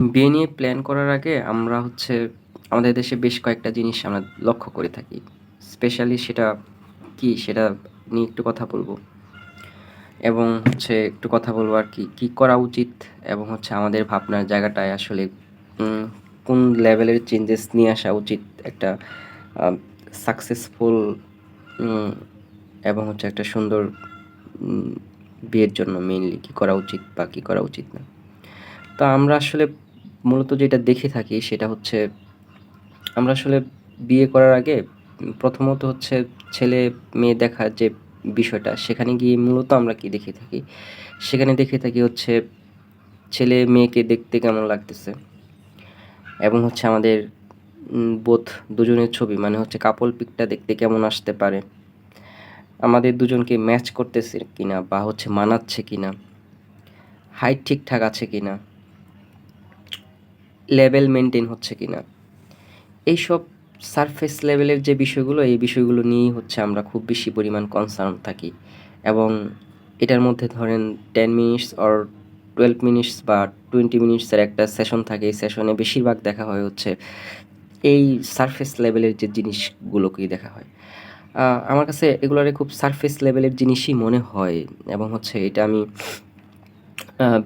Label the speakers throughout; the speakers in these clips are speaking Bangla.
Speaker 1: বিয়ে নিয়ে প্ল্যান করার আগে আমরা হচ্ছে আমাদের দেশে বেশ কয়েকটা জিনিস আমরা লক্ষ্য করে থাকি। স্পেশালি সেটা কি সেটা নিয়ে একটু কথা বলব। এবং হচ্ছে একটু কথা বলব আর কি, কী করা উচিত এবং হচ্ছে আমাদের ভাবনার জায়গাটায় আসলে কোন লেভেলের চেঞ্জেস নিয়ে আসা উচিত একটা সাকসেসফুল এবং হচ্ছে একটা সুন্দর বিয়ের জন্য মেইনলি কী করা উচিত বা কী করা উচিত না। তো আমরা আসলে মূলত যেটা দেখে থাকি সেটা হচ্ছে, আমরা আসলে বিয়ে করার আগে প্রথমত হচ্ছে ছেলে মেয়ে দেখার যে বিষয়টা, সেখানে গিয়ে মূলত আমরা কি দেখে থাকি? সেখানে দেখে থাকি হচ্ছে ছেলে মেয়েকে দেখতে কেমন লাগতেছে? এবং হচ্ছে আমাদের বোধ দুজনের ছবি মানে হচ্ছে কাপল পিকটা দেখতে কেমন আসতে পারে? আমাদের দুজনকে ম্যাচ করতেছে কিনা বা হচ্ছে মানাচ্ছে কিনা? হাইট ঠিকঠাক আছে কিনা? লেভেল মেনটেন হচ্ছে কি না এইসব সারফেস লেভেলের যে বিষয়গুলো, এই বিষয়গুলো নিয়েই হচ্ছে আমরা খুব বেশি পরিমাণ কনসার্ন থাকি। এবং এটার মধ্যে ধরেন ten minutes or twelve minutes বা টোয়েন্টি মিনিটসের একটা সেশন থাকে। এই সেশনে বেশিরভাগ দেখা হয় হচ্ছে এই সারফেস লেভেলের যে জিনিসগুলোকেই দেখা হয়। আমার কাছে এগুলোরে খুব সারফেস লেভেলের জিনিসই মনে হয়। এবং হচ্ছে এটা আমি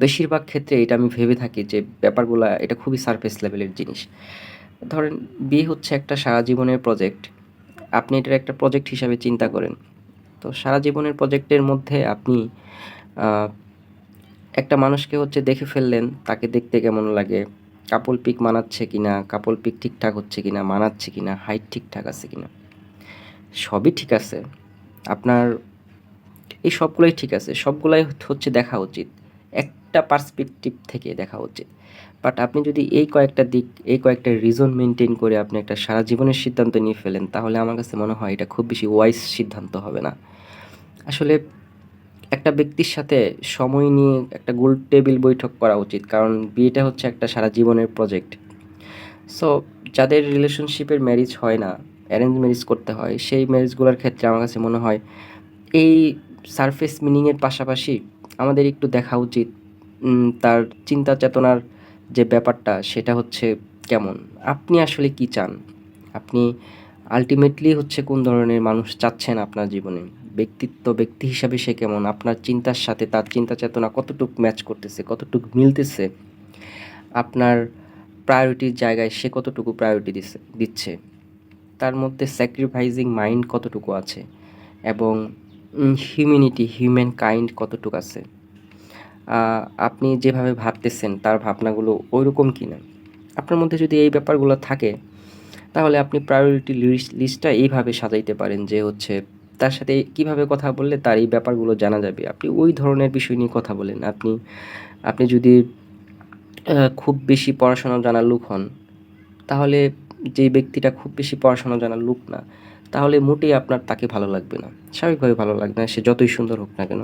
Speaker 1: বেশিরভাগ ক্ষেত্রে এটা আমি ভেবে থাকি যে ব্যাপারগুলো, এটা খুবই সারফেস লেভেলের জিনিস। ধরেন, বিয়ে হচ্ছে একটা সারা জীবনের প্রজেক্ট আপনি এটার একটা প্রজেক্ট হিসাবে চিন্তা করেন। তো সারা জীবনের প্রজেক্টের মধ্যে আপনি একটা মানুষকে হচ্ছে দেখে ফেললেন, তাকে দেখতে কেমন লাগে? কাপল পিক মানাচ্ছে কি না কাপল পিক ঠিকঠাক হচ্ছে কি না মানাচ্ছে কি না হাইট ঠিকঠাক আছে কি না সবই ঠিক আছে। আপনার, এই সবগুলোই ঠিক আছে। সবগুলাই হচ্ছে দেখা উচিত। একটা পার্সপেক্টিভ থেকে দেখা উচিত। বাট আপনি যদি এই কয়েকটা দিক, এই কয়েকটা রিজন মেনটেন করে আপনি একটা সারা জীবনের সিদ্ধান্ত নিয়ে ফেলেন, তাহলে আমার কাছে মনে হয় এটা খুব বেশি ওয়াইজ সিদ্ধান্ত হবে না। আসলে একটা ব্যক্তির সাথে সময় নিয়ে একটা গোল টেবিল বৈঠক করা উচিত, কারণ বিয়েটা হচ্ছে একটা সারা জীবনের প্রজেক্ট সো যাদের রিলেশনশিপের ম্যারেজ হয় না অ্যারেঞ্জ ম্যারেজ করতে হয়, সেই ম্যারেজগুলোর ক্ষেত্রে আমার কাছে মনে হয়, এই সারফেস মিনিংয়ের পাশাপাশি আমাদের একটু দেখা উচিত তার চিন্তা চেতনার যে ব্যাপারটা, সেটা হচ্ছে কেমন? আপনি আসলে কি চান? আপনি আলটিমেটলি হচ্ছে কোন ধরনের মানুষ চাচ্ছেন আপনার জীবনে? ব্যক্তিত্ব, ব্যক্তি হিসাবে সে কেমন? আপনার চিন্তার সাথে তার চিন্তা চেতনা কতটুকু ম্যাচ করতেছে, কতটুকু মিলতেছে? আপনার প্রায়োরিটির জায়গায় সে কতটুকু প্রায়োরিটি দিচ্ছে দিচ্ছে? তার মধ্যে স্যাক্রিফাইজিং মাইন্ড কতটুকু আছে? এবং হিউম্যানিটি হিউম্যান কাইন্ড কতটুকু আছে? আপনি যেভাবে ভাবতেছেন, তার ভাবনাগুলো ওইরকম কি না আপনার মধ্যে যদি এই ব্যাপারগুলো থাকে, তাহলে আপনি প্রায়োরিটি লিস্টটা এইভাবে সাজাইতে পারেন যে হচ্ছে তার সাথে কীভাবে কথা বললে তার এই ব্যাপারগুলো জানা যাবে। আপনি ওই ধরনের বিষয় নিয়ে কথা বলেন। আপনি আপনি যদি খুব বেশি পড়াশোনা জানার লোক হন, তাহলে যে ব্যক্তিটা খুব বেশি পড়াশোনা জানার লোক না, তাহলে মোটেই আপনার তাকে ভালো লাগবে না। স্বাভাবিকভাবে ভালো লাগবে না, সে যতই সুন্দর হোক না কেন।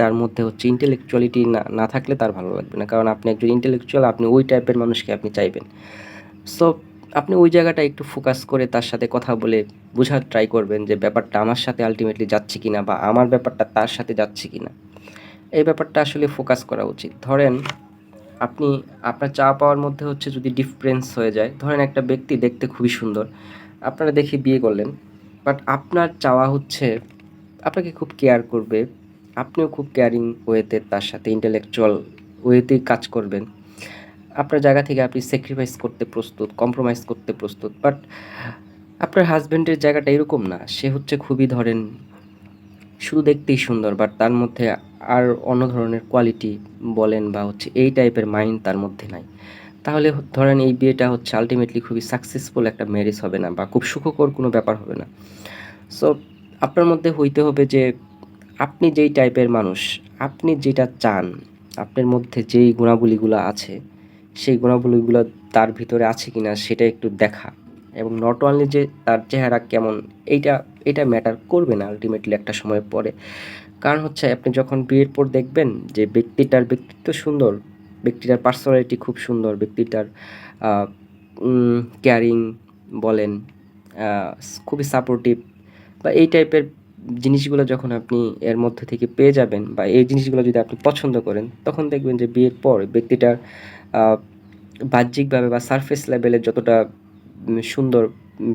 Speaker 1: তার মধ্যে হচ্ছে ইন্টেলেকচুয়ালিটি না না থাকলে তার ভালো লাগবে না। কারণ আপনি একজন ইন্টেলেকচুয়াল আপনি ওই টাইপের মানুষকে আপনি চাইবেন। সো আপনি ওই জায়গাটা একটু ফোকাস করে তার সাথে কথা বলে বোঝার ট্রাই করবেন যে ব্যাপারটা আমার সাথে আলটিমেটলি যাচ্ছে কি না বা আমার ব্যাপারটা তার সাথে যাচ্ছে কি না এই ব্যাপারটা আসলে ফোকাস করা উচিত। ধরেন, আপনি, আপনার চা পাওয়ার মধ্যে হচ্ছে যদি ডিফারেন্স হয়ে যায়, ধরেন একটা ব্যক্তি দেখতে খুবই সুন্দর, আপনারা দেখে বিয়ে করলেন বাট আপনার চাওয়া হচ্ছে, আপনাকে খুব কেয়ার করবে আপনিও খুব কেয়ারিং ওয়েতে তার সাথে ইন্টেলেকচুয়াল ওয়েতেই কাজ করবেন। আপনার জায়গা থেকে আপনি স্যাক্রিফাইস করতে প্রস্তুত কম্প্রোমাইজ করতে প্রস্তুত বাট আপনার হাজব্যান্ডের জায়গাটা এরকম না। সে হচ্ছে খুবই ধরেন, শুধু দেখতেই সুন্দর বাট তার মধ্যে আর অন্য ধরনের কোয়ালিটি বলেন বা হচ্ছে এই টাইপের মাইন্ড তার মধ্যে নাই। তাহলে ধরেন এই বিয়েটা হচ্ছে আলটিমেটলি খুবই সাকসেসফুল একটা ম্যারেজ হবে না বা খুব সুখকর কোনো ব্যাপার হবে না। সো আপনার মধ্যে হইতে হবে যে আপনি যেই টাইপের মানুষ, আপনি যেটা চান, আপনার মধ্যে যেই গুণাবলীগুলো আছে, সেই গুণাবলীগুলো তার ভিতরে আছে কিনা সেটা একটু দেখা। এবং নট অনলি যে তার চেহারা কেমন, এইটা এটা ম্যাটার করবে না আলটিমেটলি একটা সময় পরে। কারণ হচ্ছে আপনি যখন বিয়ের পর দেখবেন যে ব্যক্তিটার ব্যক্তিত্ব সুন্দর, ব্যক্তিটার পার্সোনালিটি খুব সুন্দর, ব্যক্তিটার কেয়ারিং বলেন খুবই সাপোর্টিভ বা এই টাইপের জিনিসগুলো যখন আপনি এর মধ্যে থেকে পেয়ে যাবেন বা এই জিনিসগুলো যদি আপনি পছন্দ করেন, তখন দেখবেন যে বিয়ের পর ব্যক্তিটার বাহ্যিকভাবে বা সারফেস লেভেলে যতটা সুন্দর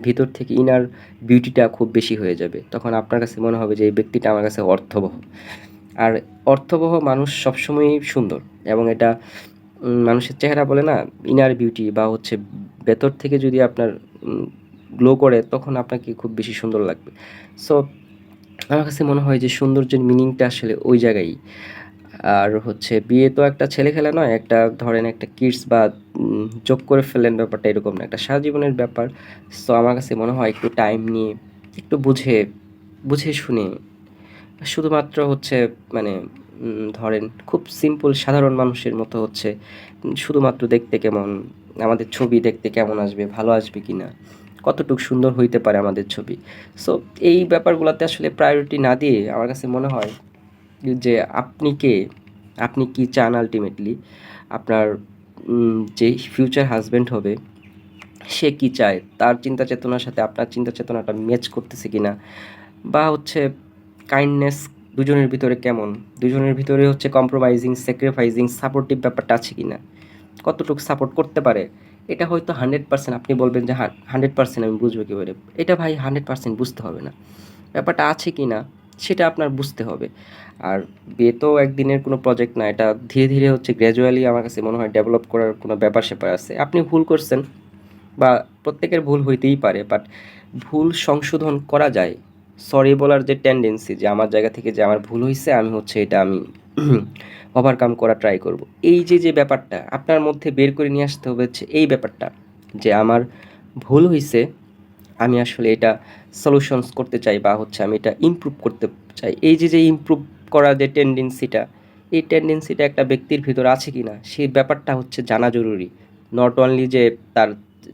Speaker 1: ভিতর থেকে ইনার বিউটিটা খুব বেশি হয়ে যাবে। তখন আপনার কাছে মনে হবে যে এই ব্যক্তিটা আমার কাছে অর্থবহ। আর অর্থবহ মানুষ সবসময়ই সুন্দর এবং এটা মানুষের চেহারা বলে না ইনার বিউটি বা হচ্ছে ভেতর থেকে যদি আপনার গ্লো করে, তখন আপনাকে খুব বেশি সুন্দর লাগবে। সো আমার কাছে মনে হয় যে সৌন্দর্যের মিনিংটা আসলে ওই জায়গায়। আর হচ্ছে বিয়ে তো একটা ছেলে খেলা নয়, একটা ধরেন একটা কিডস বা যোগ করে ফেলেন ব্যাপারটা এরকম না, একটা সারা জীবনের ব্যাপার। সো আমার কাছে মনে হয় একটু টাইম নিয়ে, একটু বুঝে বুঝে শুনে, শুধুমাত্র হচ্ছে মানে ধরেন খুব সিম্পল সাধারণ মানুষের মতো হচ্ছে, শুধুমাত্র দেখতে কেমন, আমাদের ছবি দেখতে কেমন আসবে, ভালো আসবে কি না কতটুকু সুন্দর হইতে পারে আমাদের ছবি। সো এই ব্যাপারগুলোতে আসলে প্রায়োরিটি না দিয়ে আমার কাছে মনে হয় যে আপনি কে, আপনি কি চান আলটিমেটলি আপনার যে ফিউচার হাজব্যান্ড হবে, সে কি চায়? তার চিন্তা চেতনার সাথে আপনার চিন্তা চেতনাটা ম্যাচ করতেছে কি না বা হচ্ছে কাইন্ডনেস দুজনের ভিতরে কেমন? দুজনের ভিতরে হচ্ছে কম্প্রোমাইজিং স্যাক্রিফাইজিং সাপোর্টিভ ব্যাপারটা আছে কি না কতটুকু সাপোর্ট করতে পারে? এটা হয়তো হান্ড্রেড পার্সেন্ট আপনি বলবেন যে হান্ড্রেড পার্সেন্ট আমি বুঝব কী করে এটা ভাই হান্ড্রেড পার্সেন্ট বুঝতে হবে না। ব্যাপারটা আছে কি না, সেটা আপনার বুঝতে হবে। আর বিয়ে তো একদিনের কোনো প্রজেক্ট না, এটা ধীরে ধীরে হচ্ছে গ্র্যাজুয়ালি আমার কাছে মনে হয় ডেভেলপ করার কোনো ব্যাপার স্যাপার আছে। আপনি ভুল করছেন, বা প্রত্যেকের ভুল হইতেই পারে বাট ভুল সংশোধন করা যায়। সরি বলার যে টেন্ডেন্সি যে আমার জায়গা থেকে যে আমার ভুল হয়েছে আমি হচ্ছে এটা আমি ওভারকাম করা ট্রাই করব। এই যে যে ব্যাপারটা আপনার মধ্যে বের করে নিয়ে আসতে হবে হচ্ছে এই ব্যাপারটা যে, আমার ভুল হয়েছে আমি আসলে এটা সলিউশনস করতে চাই বা হচ্ছে আমি এটা ইমপ্রুভ করতে চাই। এই যে যে ইমপ্রুভ করার যে টেন্ডেন্সিটা এই টেন্ডেন্সিটা একটা ব্যক্তির ভিতর আছে কি না সেই ব্যাপারটা হচ্ছে জানা জরুরি। নট অনলি যে তার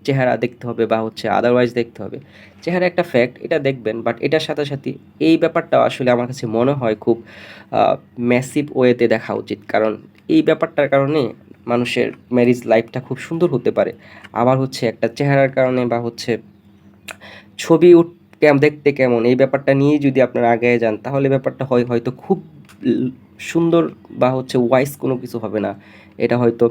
Speaker 1: চেহারা দেখতে হবে বা হচ্ছে আদারওয়াইজ দেখতে হবে। চেহারা একটা ফ্যাক্ট এটা দেখবেন বাট এটার সাথে সাথে এই ব্যাপারটা আসলে আমার কাছে মনে হয় খুব ম্যাসিভ ওয়েতে দেখা উচিত। কারণ এই ব্যাপারটার কারণে মানুষের ম্যারিজ লাইফটা খুব সুন্দর হতে পারে। আবার হচ্ছে একটা চেহারার কারণে বা হচ্ছে ছবি দেখতে কেমন, এই ব্যাপারটা নিয়েই যদি আপনারা আগে যান, তাহলে ব্যাপারটা হয়, হয়তো খুব সুন্দর বা হচ্ছে ওয়াইস কোনো কিছু হবে না। এটা হয়তো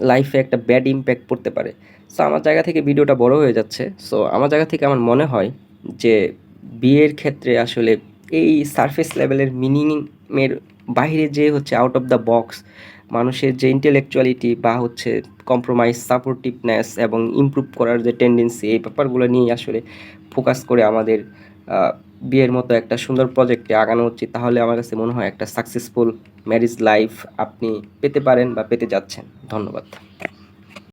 Speaker 1: লাইফে একটা ব্যাড ইম্প্যাক্ট পড়তে পারে। সো আমার জায়গা থেকে ভিডিওটা বড় হয়ে যাচ্ছে। সো আমার জায়গা থেকে আমার মনে হয় যে, বিয়ের ক্ষেত্রে আসলে এই সারফেস লেভেলের মিনিংয়ের বাইরে যে হচ্ছে আউট অফ দ্য বক্স মানুষের যে ইন্টেলেকচুয়ালিটি বা হচ্ছে কম্প্রোমাইজ সাপোর্টিভনেস এবং ইমপ্রুভ করার যে টেন্ডেন্সি এই ব্যাপারগুলো নিয়ে আসলে ফোকাস করে আমাদের বিয়ের মতো একটা সুন্দর প্রজেক্টে আগানো উচিত, তাহলে আমার কাছে মনে হয় একটা সাকসেসফুল ম্যারিজ লাইফ আপনি পেতে পারেন বা পেতে যাচ্ছেন। ধন্যবাদ।